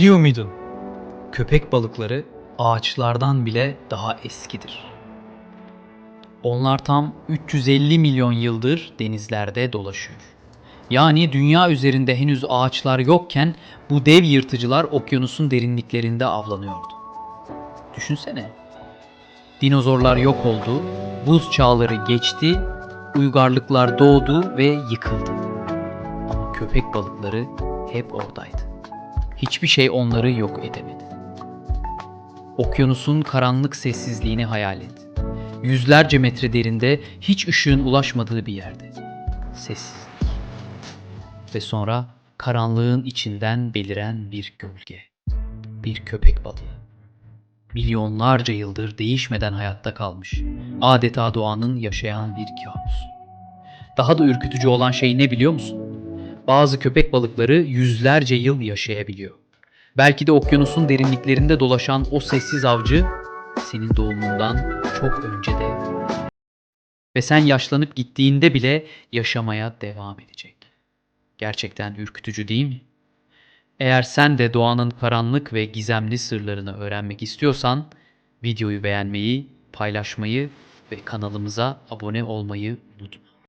Biliyor muydun? Köpek balıkları ağaçlardan bile daha eskidir. Onlar tam 350 milyon yıldır denizlerde dolaşıyor. Yani dünya üzerinde henüz ağaçlar yokken bu dev yırtıcılar okyanusun derinliklerinde avlanıyordu. Düşünsene. Dinozorlar yok oldu, buz çağları geçti, uygarlıklar doğdu ve yıkıldı. Ama köpek balıkları hep oradaydı. Hiçbir şey onları yok edemedi. Okyanusun karanlık sessizliğini hayal et. Yüzlerce metre derinde hiç ışığın ulaşmadığı bir yerde. Sessizlik. Ve sonra karanlığın içinden beliren bir gölge. Bir köpek balığı. Milyonlarca yıldır değişmeden hayatta kalmış. Adeta doğanın yaşayan bir kabus. Daha da ürkütücü olan şey ne biliyor musun? Bazı köpek balıkları yüzlerce yıl yaşayabiliyor. Belki de okyanusun derinliklerinde dolaşan o sessiz avcı senin doğumundan çok önce de ve sen yaşlanıp gittiğinde bile yaşamaya devam edecek. Gerçekten ürkütücü değil mi? Eğer sen de doğanın karanlık ve gizemli sırlarını öğrenmek istiyorsan videoyu beğenmeyi, paylaşmayı ve kanalımıza abone olmayı unutma.